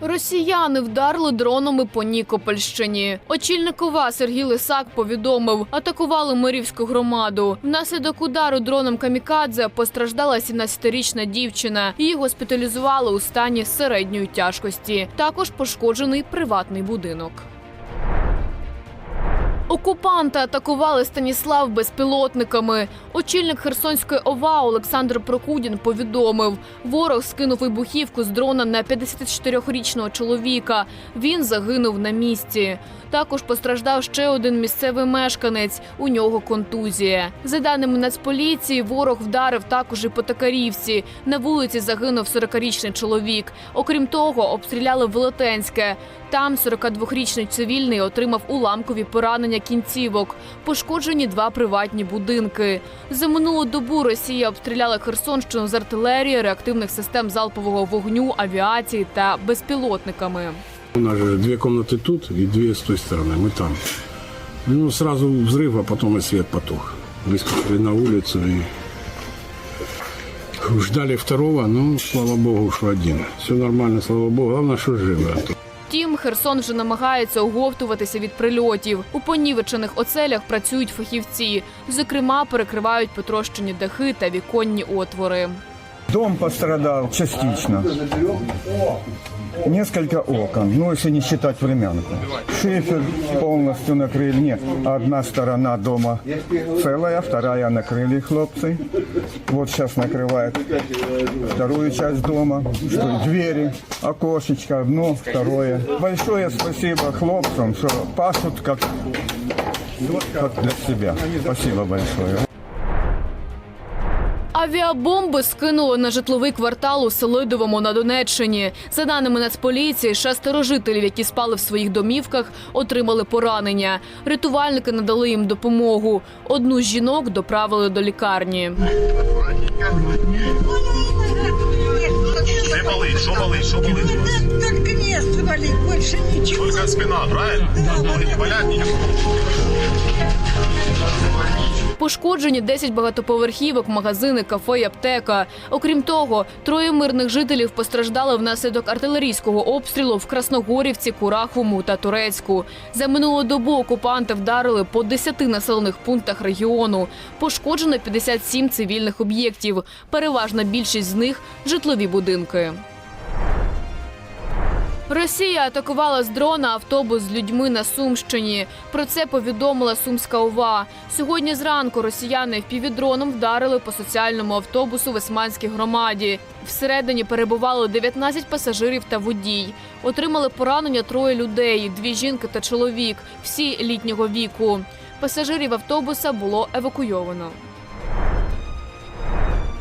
Росіяни вдарили дронами по Нікопольщині. Очільник ОВА Сергій Лисак повідомив, атакували мирівську громаду. Внаслідок удару дроном камікадзе постраждала 17-річна дівчина. Її госпіталізували у стані середньої тяжкості. Також пошкоджений приватний будинок. Окупанти атакували Станіслав безпілотниками. Очільник Херсонської ОВА Олександр Прокудін повідомив, ворог скинув вибухівку з дрона на 54-річного чоловіка. Він загинув на місці. Також постраждав ще один місцевий мешканець. У нього контузія. За даними Нацполіції, ворог вдарив також і по Токарівці. На вулиці загинув 40-річний чоловік. Окрім того, обстріляли Велетенське. Там 42-річний цивільний отримав уламкові поранення кінцівок. Пошкоджені два приватні будинки. За минулу добу Росія обстріляла Херсонщину з артилерії, реактивних систем залпового вогню, авіації та безпілотниками. У нас же две комнаты тут и две с той стороны. Мы там. Ну, сразу взрыв, а потом и свет потух. Выскочили на улицу и ждали второго, ну, слава богу, что один. Все нормально, слава богу. Главное, что живы. Втім, Херсон вже намагається оговтуватися від прильотів. У понівечених оцелях працюють фахівці. Зокрема, перекривають потрощені дахи та віконні отвори. Дом пострадав частично. Несколько окон, ну если не считать времянку. Шифер полностью накрыли. Нет, одна сторона дома целая, вторая накрыли хлопцы. Вот сейчас накрывают вторую часть дома. Что, двери, окошечко, одно, второе. Большое спасибо хлопцам, что пашут как, как для себя. Спасибо большое. Авіабомби скинули на житловий квартал у Селидовому на Донеччині. За даними Нацполіції, шестеро жителів, які спали в своїх домівках, отримали поранення. Рятувальники надали їм допомогу. Одну з жінок доправили до лікарні. Где болит? Что болит? Что болит? у вас? Только место болит, больше ничего. Спина, правильно? Ноги не болят ничего? Пошкоджені 10 багатоповерхівок, магазини, кафе і аптека. Окрім того, троє мирних жителів постраждали внаслідок артилерійського обстрілу в Красногорівці, Кураховому та Турецьку. За минулу добу окупанти вдарили по 10 населених пунктах регіону. Пошкоджено 57 цивільних об'єктів. Переважна більшість з них житлові будинки. Росія атакувала з дрона автобус з людьми на Сумщині. Про це повідомила Сумська ОВА. Сьогодні зранку росіяни впівдроном вдарили по соціальному автобусу в Османській громаді. Всередині перебувало 19 пасажирів та водій. Отримали поранення троє людей: дві жінки та чоловік, всі літнього віку. Пасажирів автобуса було евакуйовано.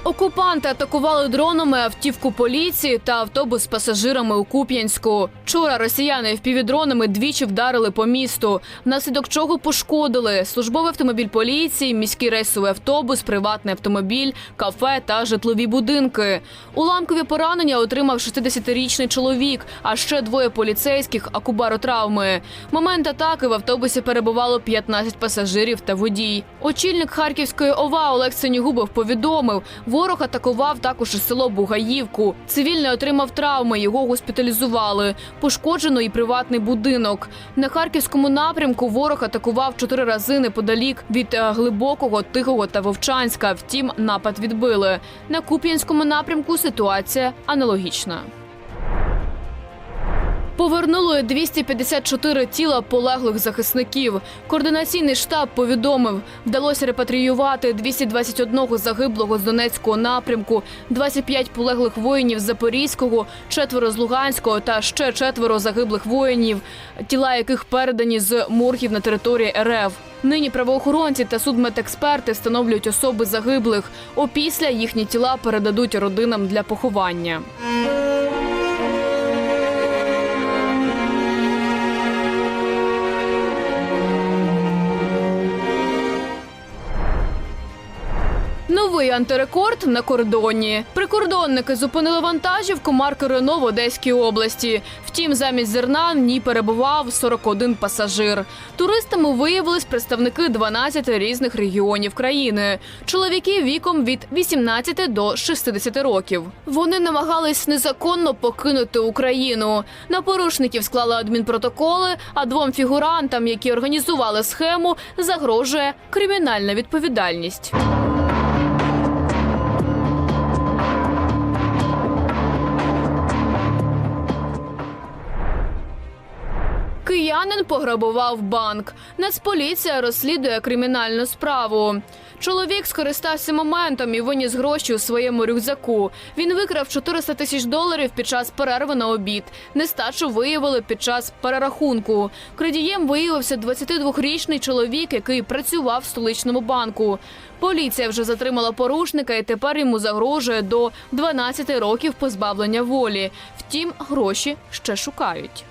Окупанти атакували дронами автівку поліції та автобус з пасажирами у Куп'янську. Вчора росіяни впівдронами двічі вдарили по місту, внаслідок чого пошкодили службовий автомобіль поліції, міський рейсовий автобус, приватний автомобіль, кафе та житлові будинки. Уламкові поранення отримав 60-річний чоловік, а ще двоє поліцейських акубаротравми. Момент атаки в автобусі перебувало 15 пасажирів та водій. Очільник Харківської ОВА Олег Сенігубов повідомив, ворог атакував також і село Бугаївку. Цивільний отримав травми, його госпіталізували. Пошкоджено і приватний будинок. На харківському напрямку ворог атакував чотири рази неподалік від е, глибокого, тихого та вовчанська. Втім, напад відбили. На Куп'янському напрямку ситуація аналогічна. Повернули 254 тіла полеглих захисників. Координаційний штаб повідомив, вдалося репатріювати 221 загиблого з Донецького напрямку, 25 полеглих воїнів з Запорізького, четверо з Луганського та ще четверо загиблих воїнів, тіла яких передані з моргів на території РФ. Нині правоохоронці та судмедексперти встановлюють особи загиблих. Опісля їхні тіла передадуть родинам для поховання. Новий антирекорд на кордоні. Прикордонники зупинили вантажівку марки Рено в Одеській області. Втім, замість зерна в ній перебував 41 пасажир. Туристами виявились представники 12 різних регіонів країни. Чоловіки віком від 18 до 60 років. Вони намагались незаконно покинути Україну. На порушників склали адмінпротоколи, а двом фігурантам, які організували схему, загрожує кримінальна відповідальність. Киянин пограбував банк. Нацполіція розслідує кримінальну справу. Чоловік скористався моментом і виніс гроші у своєму рюкзаку. Він викрав 400 тисяч доларів під час перерви на обід. Нестачу виявили під час перерахунку. Крадієм виявився 22-річний чоловік, який працював в столичному банку. Поліція вже затримала порушника і тепер йому загрожує до 12 років позбавлення волі. Втім, гроші ще шукають.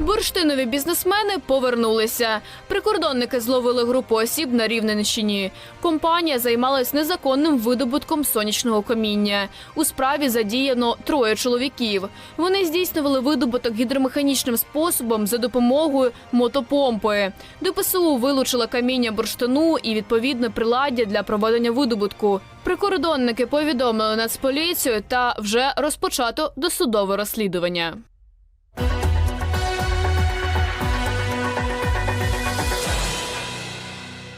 Бурштинові бізнесмени повернулися. Прикордонники зловили групу осіб на Рівненщині. Компанія займалась незаконним видобутком сонячного каміння. У справі задіяно троє чоловіків. Вони здійснювали видобуток гідромеханічним способом за допомогою мотопомпи. ДПСУ вилучила каміння бурштину і відповідне приладдя для проведення видобутку. Прикордонники повідомили Нацполіцію та вже розпочато досудове розслідування.